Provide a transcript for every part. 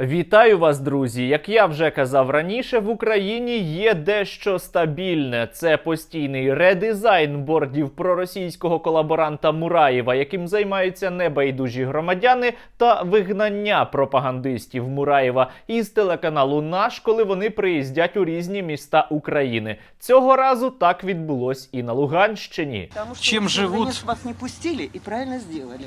Вітаю вас, друзі! Як я вже казав раніше, в Україні є дещо стабільне. Це постійний редизайн бордів проросійського колаборанта Мураєва, яким займаються небайдужі громадяни, та вигнання пропагандистів Мураєва із телеканалу Наш, коли вони приїздять у різні міста України. Цього разу так відбулось і на Луганщині. Потому что Чем вы, живут? наконец, вас не пустили и правильно сделали.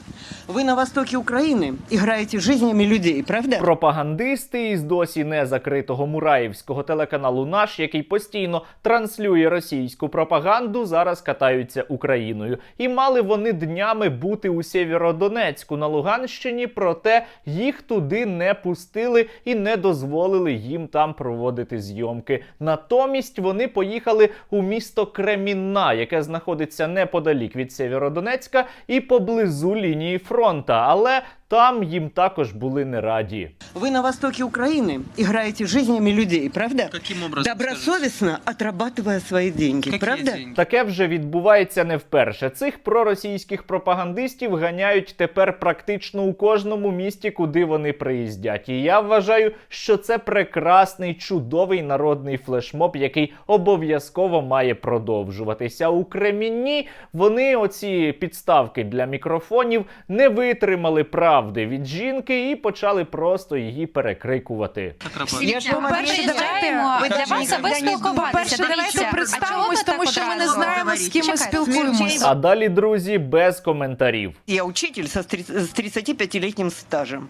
Вы на востоке Украины играете жизнями людей, правда? Пропагандисти із досі не закритого мураївського телеканалу Наш, який постійно транслює російську пропаганду, зараз катаються Україною. І мали вони днями бути у Сєвєродонецьку на Луганщині, проте їх туди не пустили і не дозволили їм там проводити зйомки. Натомість вони поїхали у місто Кремінна, яке знаходиться неподалік від Сєвєродонецька і поблизу лінії фронта. Але там їм також були не раді. Вы на востоке Украины играете жизнями людей, правда? Каким образом? Добросовестно отрабатывая свои деньги, скажите? правда? Какие деньги? Таке вже відбувається не вперше. Цих проросійських пропагандистів ганяють тепер практично у кожному місті, куди вони приїздять. І я вважаю, що це прекрасний, чудовий народний флешмоб, який обов'язково має продовжуватися. У Кремінні вони оці підставки для мікрофонів не витримали правди від жінки і почали просто її перекрикувати. Как работает? Я ж вам По-перше, обіцяю, давайте ви для даже вас аби ніколи не спілкуватися. думали. Дивіться, Давайте а чого представимось, ви так тому що ми не одразу знаємо, з ким ми говорите? спілкуємось. А далі, друзі, без коментарів. Я учитель со стри- с 35-летним стажем.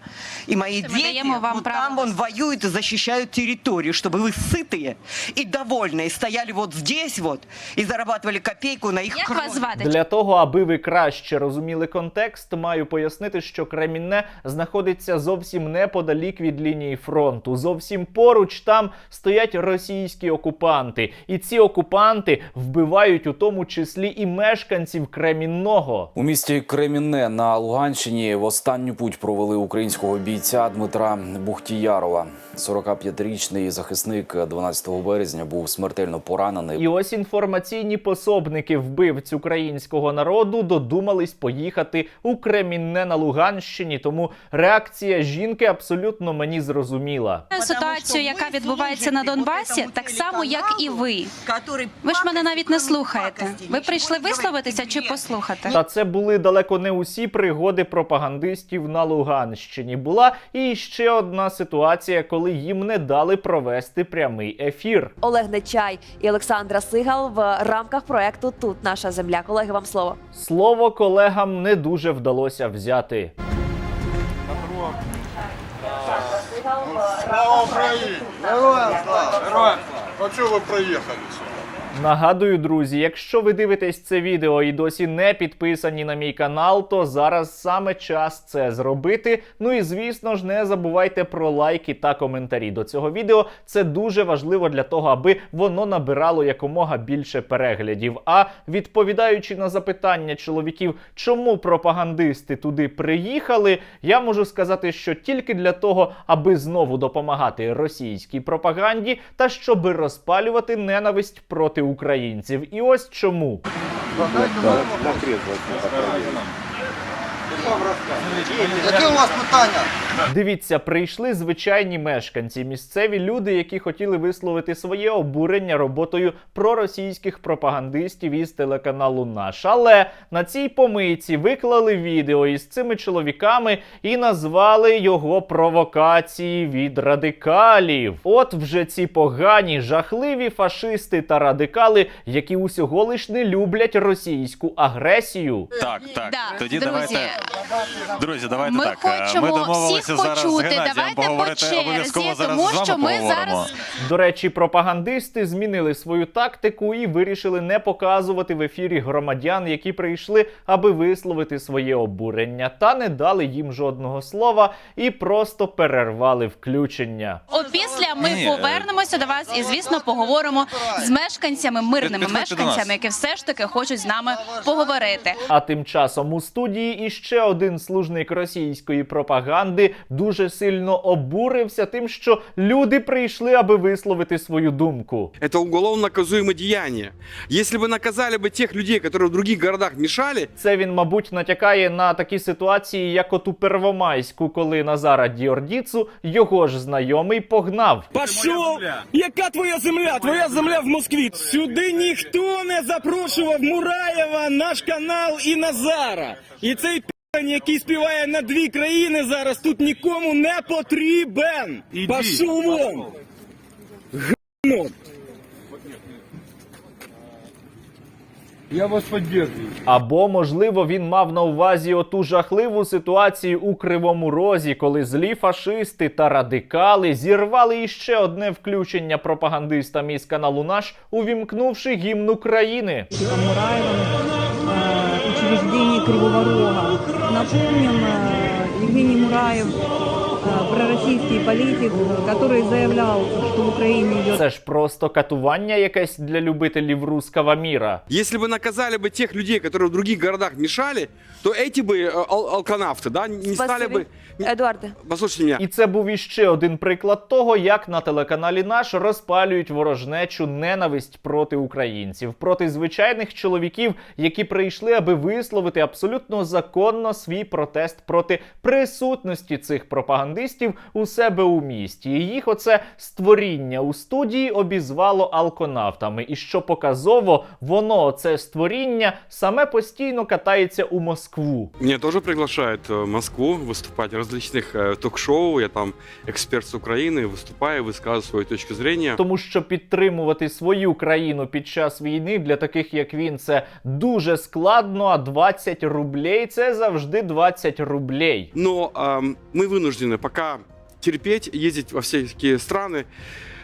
И мои Мы дети даем вам вот право. там вон воюют и защищают территорию, чтобы вы сытые и довольные стояли вот здесь вот и зарабатывали копейку на их Як кровь. вас звати? Для того, аби ви краще розуміли контекст, маю пояснити, що Кремінне знаходиться зовсім неподалік від лінії фронту. Зовсім поруч там стоять російські окупанти, і ці окупанти вбивають у тому числі і мешканців Кремінного. У місті Кремінне на Луганщині в останню путь провели українського бійця Дмитра Бухтіярова. 45-річний захисник 12 березня був смертельно поранений. І ось інформаційні пособники вбивць українського народу додумались поїхати у Кремінне на Луганщині. Тому реакція жінки абсолютно мені зрозуміла. Ситуацію, яка відбувається на Донбасі, так само, як і ви. Ви ж мене навіть не слухаєте. Ви прийшли висловитися чи послухати? Та це були далеко не усі пригоди пропагандистів на Луганщині. Була і ще одна ситуація, коли їм не дали провести прямий ефір. Олег Нечай і Олександра Сигал в рамках проекту Тут наша земля. Колеги, вам слово. Слово колегам не дуже вдалося взяти. Слава Україні! Героям слава! Героям слава! А чого ви приїхали сюди? Нагадую, друзі, якщо ви дивитесь це відео і досі не підписані на мій канал, то зараз саме час це зробити. Ну і звісно ж, не забувайте про лайки та коментарі до цього відео. Це дуже важливо для того, аби воно набирало якомога більше переглядів. А відповідаючи на запитання чоловіків, чому пропагандисти туди приїхали, я можу сказати, що тільки для того, аби знову допомагати російській пропаганді та щоб розпалювати ненависть проти українців. І ось чому. Яке у вас питання? Дивіться, прийшли звичайні мешканці, місцеві люди, які хотіли висловити своє обурення роботою проросійських пропагандистів із телеканалу Наш. Але на цій помийці виклали відео із цими чоловіками і назвали його провокації від радикалів. От вже ці погані, жахливі фашисти та радикали, які усього лиш не люблять російську агресію. Так, так. Да, Тоді друзі, давайте, друзі, давайте Ми так. е, хочемо ми домовилися всіх зараз почути. з Геннадієм Давайте по черзі, обов'язково зараз тому з вами що ми поговоримо. зараз До речі, пропагандисти змінили свою тактику і вирішили не показувати в ефірі громадян, які прийшли, аби висловити своє обурення, та не дали їм жодного слова і просто перервали включення. Опісля ми Ні, ні, е, повернемося до вас і, звісно, поговоримо з мешканцями, мирними Підходьте до нас. мешканцями, які все ж таки хочуть з нами поговорити. А тим часом у студії іще один служник російської пропаганди дуже сильно обурився тим, що люди прийшли, аби висловити свою думку. Это уголовно наказуемое деяние. Если бы наказали бы тех людей, которые в других городах мешали, Це він, мабуть, натякає на такі ситуації, як от у Первомайську, коли Назара Діордіцу його ж знайомий погнав. Пошов! Яка твоя земля? Твоя земля в Москві. Сюди ніхто не запрошував Мураєва, наш канал і Назара. І цей пі***ань, який співає на дві країни зараз, тут нікому не потрібен. Пошов вон! Гно! Я вас поддерживаю. Або, можливо, він мав на увазі оту жахливу ситуацію у Кривому Розі, коли злі фашисти та радикали зірвали іще одне включення пропагандистам із каналу наш, увімкнувши гімн України. Мураевым э, учреждение Кривого Рога. Напомним, Евгений Мураев, э, пророссийский политик, который заявлял, что в Украине идет Це ж просто катування якесь для любителів руского міра. если бы наказали бы тех людей, которые в других городах мешали, то эти бы э, ал- алканавты, да, не стали бы... Едуарде. Послушайте меня. І це був іще один приклад того, як на телеканалі наш розпалюють ворожнечу ненависть проти українців, проти звичайних чоловіків, які прийшли, аби висловити абсолютно законно свій протест проти присутності цих пропагандистів у себе у місті. І їх оце створіння у студії обізвало алконавтами. І що показово, воно це створіння саме постійно катається у Москву. Меня тоже приглашают э, в Москву выступать в различных э, ток-шоу. Я там эксперт с Украины, выступаю, высказываю свою точку зрения. Тому що підтримувати свою країну під час війни для таких як він це дуже складно. А 20 рублей це завжди 20 рублей. Но эм, мы вынуждены пока терпеть, ездить во всякие страны,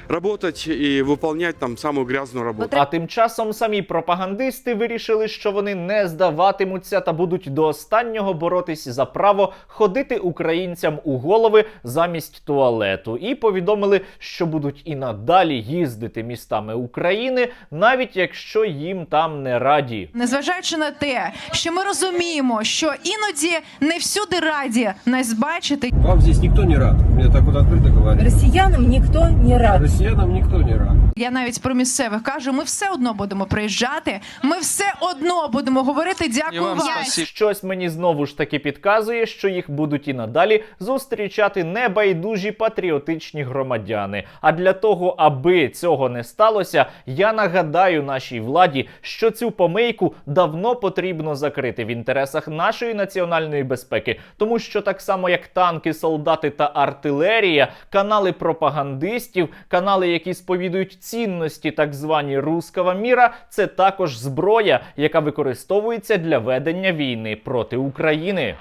работать и выполнять там самую грязную работу. А тим часом самі пропагандисти вирішили, що вони не здаватимуться та будуть до останнього боротись за право ходити українцям у голови замість туалету, і повідомили, що будуть і надалі їздити містами України, навіть якщо їм там не раді. Незважаючи на те, що ми розуміємо, що іноді не всюди раді нас бачити, Вам здесь никто не рад. Мне так вот открыто говорят. Россиянам никто не рад. Россиянам никто не рад. Я навіть про місцевих кажу, ми все одно будемо приїжджати, ми все одно будемо говорити дякую вам. Щось мені знову ж таки підказує, що їх будуть і надалі зустрічати небайдужі патріотичні громадяни. А для того, аби цього не сталося, я нагадаю нашій владі, що цю помийку давно потрібно закрити в інтересах нашої національної безпеки, тому що так само як танки, солдати та артилерія, канали пропагандистів, канали, які сповідують цінності так звані руского міра, це також зброя, яка використовується для ведення війни проти України.